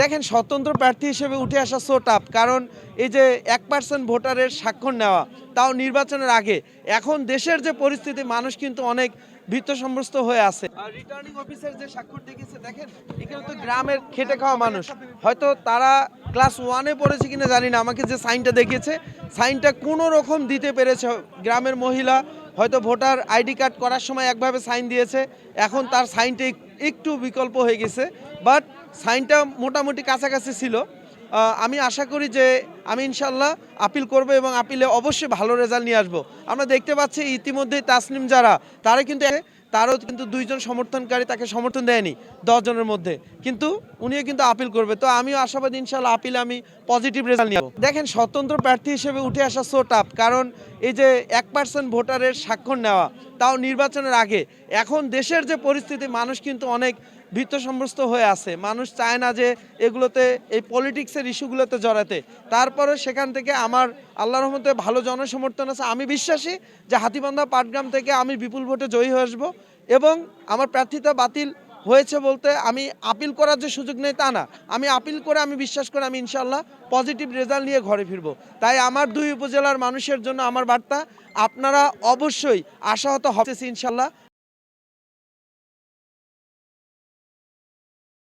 দেখেন, স্বতন্ত্র প্রার্থী হিসেবে উঠে আসা সো টাফ কারণ এই যে এক পার্সেন্ট ভোটারের স্বাক্ষর নেওয়া, তাও নির্বাচনের আগে। এখন দেশের যে পরিস্থিতি, মানুষ কিন্তু অনেক ভীত সম্ভ্রস্ত হয়ে আছে। রিটার্নিং অফিসার যে স্বাক্ষর দেখেছে দেখেন, এখানে তো গ্রামের খেটে খাওয়া মানুষ। হয়তো তারা ক্লাস ওয়ানে পড়েছে কিনা জানি না, আমাকে যে সাইনটা দেখিয়েছে সাইনটা কোনো রকম দিতে পেরেছে গ্রামের মহিলা হয়তো ভোটার আইডি কার্ড করার সময় একভাবে সাইন দিয়েছে। এখন তার সাইনটা একটু বিকল্প হয়ে গেছে বাট সাইনটা মোটামুটি কাছাকাছি ছিল। আমি আশা করি যে আমি ইনশাল্লাহ আপিল করব এবং আপিলে অবশ্যই ভালো রেজাল্ট নিয়ে আসব। আমরা দেখতে পাচ্ছি ইতিমধ্যেই তাসনিম যারা, তারা কিন্তু তারও কিন্তু দুইজন সমর্থনকারী তাকে সমর্থন দেয়নি দশজনের মধ্যে। কিন্তু উনিও কিন্তু আপিল করবে। তো আমিও আশাবাদী ইনশাল্লাহ আপিল আমি পজিটিভ রেজাল্ট নিয়ে দেখেন স্বতন্ত্র প্রার্থী হিসেবে উঠে আসা সো টাফ কারণ এই যে এক পার্সেন্ট ভোটারের স্বাক্ষর নেওয়া, তাও নির্বাচনের আগে। এখন দেশের যে পরিস্থিতি, মানুষ কিন্তু অনেক ভীত সম্ভ্রস্ত হয়ে আছে। মানুষ চায় না যে এগুলোতে, এই পলিটিক্সের ইস্যুগুলোতে জড়াতে। তারপরে সেখান থেকে আমার আল্লাহ রহমতে ভালো জনসমর্থন আছে। আমি বিশ্বাসী যে হাতিবান্ধা পাটগ্রাম থেকে আমি বিপুল ভোটে জয়ী হয়ে আসব এবং আমার প্রার্থিতা বাতিল হয়েছে বলতে আমি আপিল করার যে সুযোগ নেই তা না। আমি আপিল করে, আমি বিশ্বাস করে, আমি ইনশাল্লাহ পজিটিভ রেজাল্ট নিয়ে ঘরে ফিরবো। তাই আমার দুই উপজেলার মানুষের জন্য আমার বার্তা, আপনারা অবশ্যই আশাহত হবে ইনশাল্লাহ